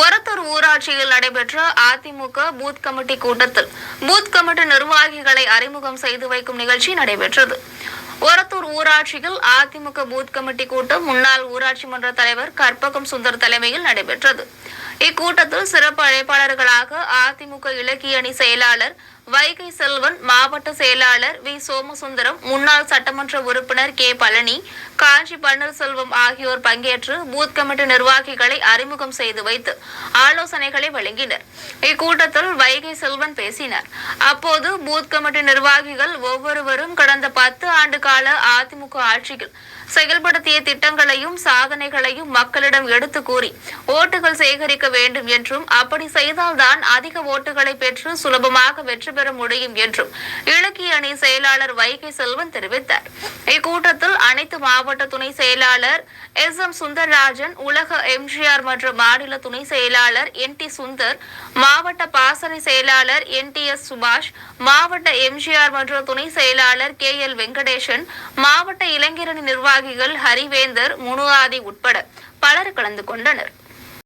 ஒரத்தூர் ஊராட்சியில் நடைபெற்ற AIADMK booth committee கூட்டத்தில் பூத் கமிட்டி நிர்வாகிகளை அறிமுகம் செய்து வைக்கும் நிகழ்ச்சி நடைபெற்றது. ஒரத்தூர் ஊராட்சியில் அதிமுக பூத் கமிட்டி கூட்டம் முன்னாள் ஊராட்சி மன்ற தலைவர் கற்பகம் சுந்தர் தலைமையில் நடைபெற்றது. இக்கூட்டத்தில் சிறப்பு அழைப்பாளர்களாக அதிமுக இலக்கிய அணி செயலாளர் வைகை செல்வன் மாவட்ட செயலாளர் வி சோமசுந்தரம் முன்னாள் சட்டமன்ற உறுப்பினர் கே பழனி காஞ்சி பன்னீர்செல்வம் ஆகியோர் பங்கேற்று பூத் கமிட்டி நிர்வாகிகளை அறிமுகம் செய்து வைத்து ஆலோசனைகளை வழங்கினர். இக்கூட்டத்தில் வைகை செல்வன் பேசினார். அப்போது பூத் கமிட்டி நிர்வாகிகள் ஒவ்வொருவரும் கடந்த பத்து ஆண்டு கால அதிமுக ஆட்சியில் செயல்படுத்திய திட்டங்களையும் சாதனைகளையும் மக்களிடம் எடுத்து கூறி ஓட்டுகள் சேகரிக்க இருக்க வேண்டும் என்றும் அப்படி செய்தால்தான் அதிக ஓட்டுகளை பெற்று சுலபமாக வெற்றி பெற முடியும் என்றும் இலக்கிய அணி செயலாளர் வைகை செல்வன் தெரிவித்தார். இக்கூட்டத்தில் அனைத்து மாவட்ட துணை செயலாளர் எஸ் எம் சுந்தரராஜன் உலக எம்ஜிஆர் மற்றும் மாநில துணை செயலாளர் என் டி சுந்தர் மாவட்ட பாசறை செயலாளர் என் டி எஸ் சுபாஷ் மாவட்ட எம்ஜிஆர் மற்றும் துணை செயலாளர் கே எல் வெங்கடேசன் மாவட்ட இளைஞரணி நிர்வாகிகள் ஹரிவேந்தர் முனுஆதி உட்பட பலர் கலந்து கொண்டனர்.